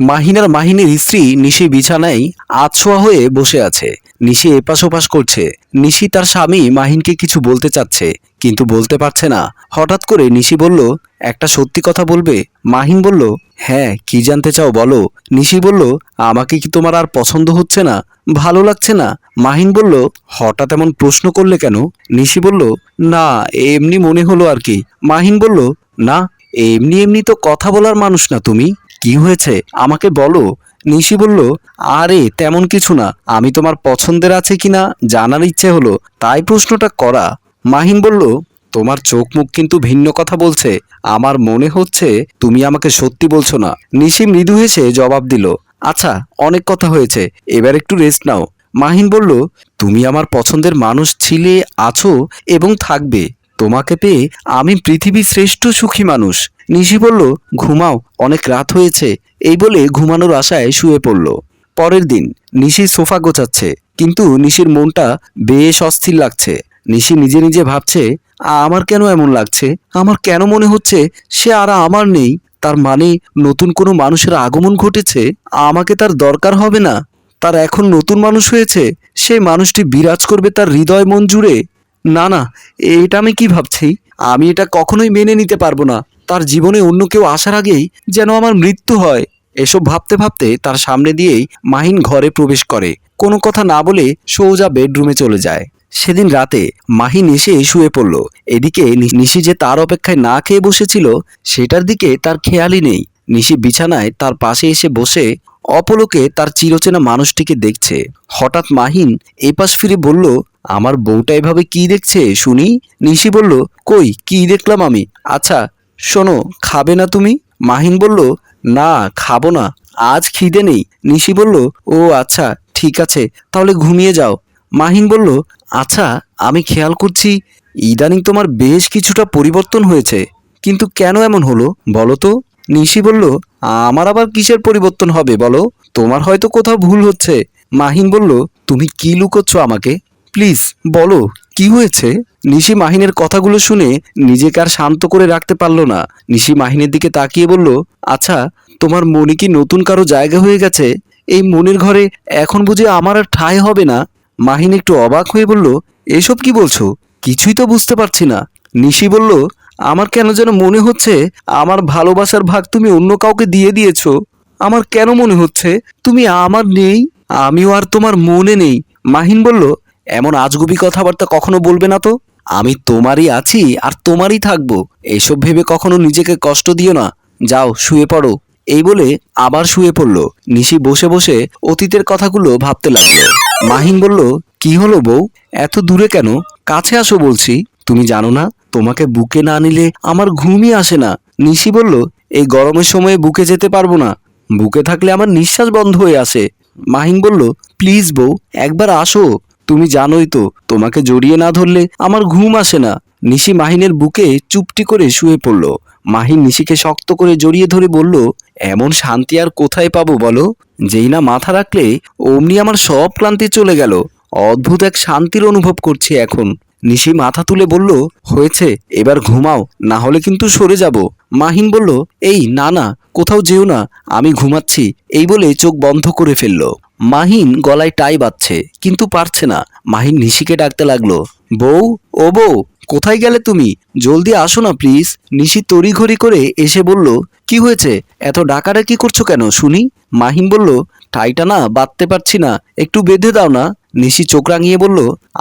মাহিনার মাহিনীর স্ত্রী নিশি বিছানায় আছোয়া হয়ে বসে আছে। নিশি এপাশ ওপাশ করছে। নিশি তার স্বামী মাহিনকে কিছু বলতে চাচ্ছে, কিন্তু বলতে পারছে না। হঠাৎ করে নিশি বলল, একটা সত্যি কথা বলবে? মাহিন বলল হ্যাঁ কি জানতে চাও বলো। নিশি বলল, আমাকে কি তোমার আর পছন্দ হচ্ছে না? ভালো লাগছে না? মাহিন বলল, হঠাৎ এমন প্রশ্ন করলে কেন? নিশি বলল, না, এমনি মনে হলো আর কি। মাহিন বলল, না, এমনি এমনি তো কথা বলার মানুষ না তুমি। কি হয়েছে? আমাকে বলো। নিশি বলল, আরে, তেমন কিছু না। আমি তোমার পছন্দের আছে কিনা জানার ইচ্ছে হলো। তাই প্রশ্নটা করা। মাহিন বলল, তোমার চোখ মুখ কিন্তু ভিন্ন কথা বলছে। আমার মনে হচ্ছে তুমি আমাকে সত্যি বলছো না। নিশি মৃদু হেসে জবাব দিল আচ্ছা অনেক কথা হয়েছে। এবার একটু রেস্ট নাও। মাহিন বলল, তুমি আমার পছন্দের মানুষ ছিলে, আছো এবং থাকবে। তোমাকে পেয়ে আমি পৃথিবীর শ্রেষ্ঠ সুখী মানুষ। নিশি বলল, ঘুমাও, অনেক রাত হয়েছে। এই বলে ঘুমানোর আশায় শুয়ে পড়ল। পরের দিন নিশি সোফা গোছাচ্ছে, কিন্তু নিশির মনটা বেশ অস্থির লাগছে। নিশি নিজে নিজে ভাবছে, আমার কেন এমন লাগছে? আমার কেন মনে হচ্ছে সে আর আমার নেই? তার মানে নতুন কোনো মানুষের আগমন ঘটেছে? আমাকে তার দরকার হবে না? তার এখন নতুন মানুষ হয়েছে? সেই মানুষটি বিরাজ করবে তার হৃদয় মন জুড়ে? না না, এটা আমি কি ভাবছি? আমি এটা কখনোই মেনে নিতে পারব না। তার জীবনে অন্য কেউ আসার আগেই যেন আমার মৃত্যু হয়। এসব ভাবতে ভাবতে তার সামনে দিয়েই মাহিন ঘরে প্রবেশ করে। কোনো কথা না বলে সোজা বেডরুমে চলে যায়। সেদিন রাতে মাহিন এসে শুয়ে পড়ল। এদিকে নিশি যে তার অপেক্ষায় না খেয়ে বসেছিল, সেটার দিকে তার খেয়ালই নেই। নিশি বিছানায় তার পাশে এসে বসে অপলোকে তার চিরচেনা মানুষটিকে দেখছে। হঠাৎ মাহিন এপাশ ফিরে বলল, আমার বউটা এভাবে কি দেখছে, শুনি? নিশি বলল, কই, কি দেখলাম আমি? আচ্ছা শোনো, খাবে না তুমি? মাহিন বলল, না, খাব না, আজ খিদে নেই। নিশি বলল, ও আচ্ছা ঠিক আছে, তাহলে ঘুমিয়ে যাও। মাহিন বলল আচ্ছা আমি খেয়াল করছি, ইদানিং তোমার বেশ কিছুটা পরিবর্তন হয়েছে, কিন্তু কেন এমন হলো, বলো তো? নিশি বলল, আমার আবার কিসের পরিবর্তন হবে বলো? তোমার হয়তো কোথাও ভুল হচ্ছে। মাহিন বলল, তুমি কি লুকোচ্ছ আমাকে? প্লিজ, বলো, কি হয়েছে? নিশি মাহিনের কথাগুলো শুনে নিজেকে আর শান্ত করে রাখতে পারল না। নিশি মাহিনের দিকে তাকিয়ে বলল আচ্ছা তোমার মনে কি নতুন কারও জায়গা হয়ে গেছে? এই মনের ঘরে এখন বুঝে আমার আর ঠাঁই হবে না? মাহিন একটু অবাক হয়ে বলল, এসব কি বলছো? কিছুই তো বুঝতে পারছি না। নিশি বলল আমার কেন যেন মনে হচ্ছে আমার ভালোবাসার ভাগ তুমি অন্য কাউকে দিয়ে দিয়েছ। আমার কেন মনে হচ্ছে তুমি আমার নেই, আমিও আর তোমার মনে নেই। মাহিন বলল, এমন আজগুবি কথাবার্তা কখনো বলবে না তো? আমি তোমারই আছি আর তোমারই থাকব। এসব ভেবে কখনো নিজেকে কষ্ট দিও না। যাও, শুয়ে পড়ো। এই বলে আবার শুয়ে পড়ল। নিশি বসে বসে অতীতের কথাগুলো ভাবতে লাগল। মাহিন বলল, কি হলো বউ? এত দূরে কেন? কাছে আসো বলছি। তুমি জানো না? তোমাকে বুকে না নিলে আমার ঘুমই আসে না। নিশি বলল, এই গরমের সময়ে বুকে যেতে পারব না। বুকে থাকলে আমার নিঃশ্বাস বন্ধ হয়ে আসে। মাহিন বলল, প্লিজ বউ, একবার আসো। তুমি জানোই তো, তোমাকে জড়িয়ে না ধরলে আমার ঘুম আসে না। নিশি মাহিনের বুকে চুপটি করে শুয়ে পড়ল। মাহিন নিশিকে শক্ত করে জড়িয়ে ধরে বলল, এমন শান্তি আর কোথায় পাবো বলো? যেই না মাথা রাখলে অমনি আমার সব ক্লান্তি চলে গেল। অদ্ভুত এক শান্তির অনুভব করছি এখন। নিশি মাথা তুলে বলল, হয়েছে, এবার ঘুমাও, না হলে কিন্তু সরে যাব। মাহিন বলল, এই, না না, কোথাও যেও না, আমি ঘুমাচ্ছি। এই বলে চোখ বন্ধ করে ফেলল। মাহিন গলায় টাই বাঁধছে, কিন্তু পারছে না। মাহিন নিশিকে ডাকতে লাগল, বউ, ও বউ, কোথায় গেলে তুমি? জলদি আসো না, প্লিজ। নিশি তড়িঘড়ি করে এসে বলল, কি হয়েছে? এত ডাকাডাকি করছ কেন, শুনি? মাহিন বলল, টাইটা না, বাঁধতে পারছি না, একটু বেঁধে দাও না। নিশি চোখ রাঙিয়ে বলল,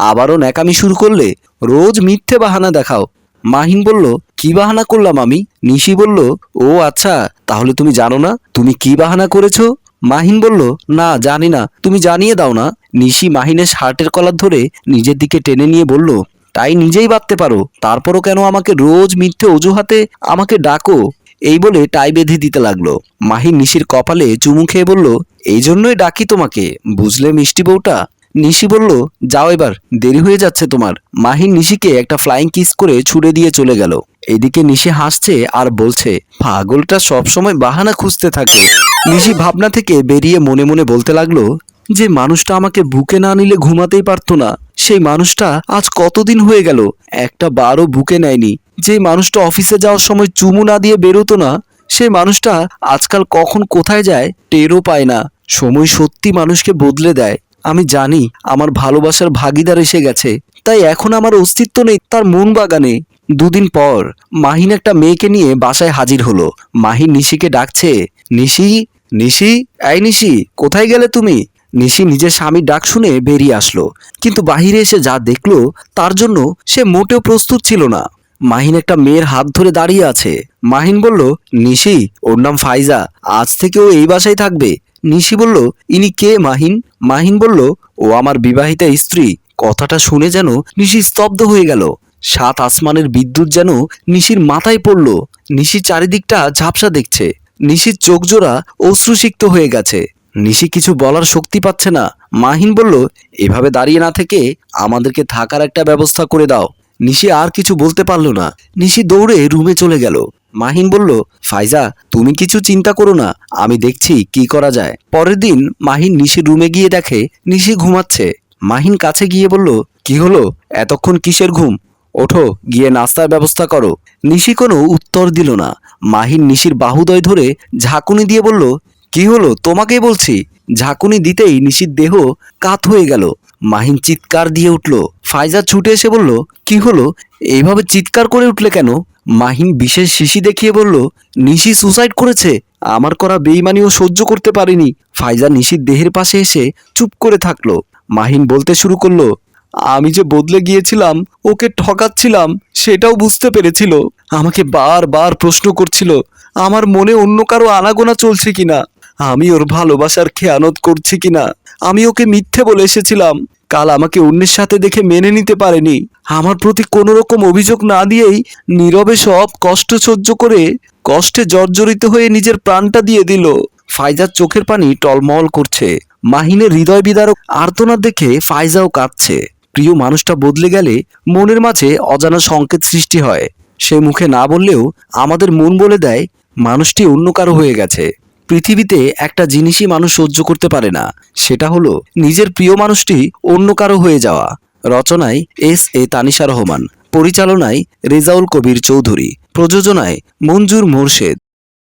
আবারও ন্যাকামি শুরু করলে? রোজ মিথ্যে বাহানা দেখাও। মাহিন বলল, কি বাহানা করলাম আমি? নিশি বলল, ও আচ্ছা তাহলে তুমি জানো না, তুমি কি বাহানা করেছ? মাহিন বলল, না, জানি না, তুমি জানিয়ে দাও না। নিশি মাহিনের শার্টের কলার ধরে নিজের দিকে টেনে নিয়ে বলল, তাই নিজেই বাঁধতে পারো, তারপরও কেন আমাকে রোজ মিথ্যে অজুহাতে আমাকে ডাকো? এই বলে টাই বেঁধে দিতে লাগল। মাহিন নিশির কপালে চুমু খেয়ে বলল, এই জন্যই ডাকি তোমাকে, বুঝলে মিষ্টি বউটা? নিশি বলল, যাও এবার, দেরি হয়ে যাচ্ছে তোমার। মাহিন নিশিকে একটা ফ্লাইং কিস করে ছুড়ে দিয়ে চলে গেল। এদিকে নিশি হাসছে আর বলছে, পাগলটা সবসময় বাহানা খুঁজতে থাকে। নিশি ভাবনা থেকে বেরিয়ে মনে মনে বলতে লাগল, যে মানুষটা আমাকে বুকে না নিলে ঘুমাতেই পারতো না। সেই মানুষটা আজ কতদিন হয়ে গেল? একটা বারও বুকে নেয়নি। যে মানুষটা অফিসে যাওয়ার সময় চুমু না দিয়ে বেরোতো না, সে মানুষটা আজকাল কখন কোথায় যায় টেরও পায় না। সময় সত্যি মানুষকে বদলে দেয়। আমি জানি আমার ভালোবাসার ভাগিদার এসে গেছে, তাই এখন আমার অস্তিত্ব নেই, তার মন বাগানে দুদিন পর, মাহিন একটা মেয়েকে নিয়ে বাসায় হাজির হলো। মাহিন নিশিকে ডাকছে, নিশি নিশি, এই নিশি, কোথায় গেলে তুমি? নিশি নিজের স্বামীর ডাক শুনে বেরিয়ে আসলো, কিন্তু বাহিরে এসে যা দেখল, তার জন্য সে মোটেও প্রস্তুত ছিল না। মাহিন একটা মেয়ের হাত ধরে দাঁড়িয়ে আছে। মাহিন বলল, নিশি, ওর নাম ফাইজা, আজ থেকে ও এই বাসায় থাকবে। নিশি বলল, ইনি কে মাহিন? মাহিন বলল, ও আমার বিবাহিতা স্ত্রী। কথাটা শুনে যেন নিশি স্তব্ধ হয়ে গেল। সাত আসমানের বিদ্যুৎ যেন নিশির মাথায় পড়ল। নিশি চারিদিকটা ঝাপসা দেখছে। নিশির চোখ জোড়া অশ্রুসিক্ত হয়ে গেছে। নিশি কিছু বলার শক্তি পাচ্ছে না। মাহিন বলল, এভাবে দাঁড়িয়ে না থেকে আমাদেরকে থাকার একটা ব্যবস্থা করে দাও। নিশি আর কিছু বলতে পারল না। নিশি দৌড়ে রুমে চলে গেল। মাহিন বলল, ফাইজা, তুমি কিছু চিন্তা করো না, আমি দেখছি কি করা যায়। পরের দিন মাহিন নিশির রুমে গিয়ে দেখে, নিশি ঘুমাচ্ছে। মাহিন কাছে গিয়ে বলল, কি হলো? এতক্ষণ কিসের ঘুম? ওঠো, গিয়ে নাস্তার ব্যবস্থা করো। নিশি কোনো উত্তর দিল না। মাহিন নিশির বাহুদয় ধরে ঝাঁকুনি দিয়ে বলল, কি হলো? তোমাকেই বলছি। ঝাঁকুনি দিতেই নিশির দেহ কাত হয়ে গেল। মাহিন চিৎকার দিয়ে উঠল। ফাইজা ছুটে এসে বলল, কি হলো? এইভাবে চিৎকার করে উঠলে কেন? মাহিন বিশেষ শিশি দেখিয়ে বলল, নিশি সুসাইড করেছে। আমার করা বেইমানিও সহ্য করতে পারিনি। ফাইজা নিশির দেহের পাশে এসে চুপ করে থাকল। মাহিন বলতে শুরু করল, আমি যে বদলে গিয়েছিলাম, ওকে ঠকাচ্ছিলাম, সেটাও বুঝতে পেরেছিল। আমাকে বারবার প্রশ্ন করছিল, আমার মনে অন্য কারও আনাগোনা চলছে কিনা? আমি ওর ভালোবাসার খেয়ানত করছি কিনা? আমি ওকে মিথ্যে বলে এসেছিলাম কাল আমাকে অন্যের সাথে দেখে মেনে নিতে পারেনি। আমার প্রতি কোনো রকম অভিযোগ না দিয়েই নীরবে সব কষ্ট সহ্য করে কষ্টে জর্জরিত হয়ে নিজের প্রাণটা দিয়ে দিল। ফাইজার চোখের পানি টলমল করছে। মাহিনের হৃদয় বিদারক আর্তনা দেখে ফাইজাও কাঁদছে। প্রিয় মানুষটা বদলে গেলে মনের মাঝে অজানা সংকেত সৃষ্টি হয়। সে মুখে না বললেও আমাদের মন বলে দেয়, মানুষটি অন্য কারও হয়ে গেছে। পৃথিবীতে একটা জিনিসই মানুষ সহ্য করতে পারে না, সেটা হলো নিজের প্রিয় মানুষটি অন্য কারও হয়ে যাওয়া। রচনায় এস এ তানিশা রহমান, পরিচালনায় রেজাউল কবির চৌধুরী, প্রযোজনায় মঞ্জুর মোরশেদ।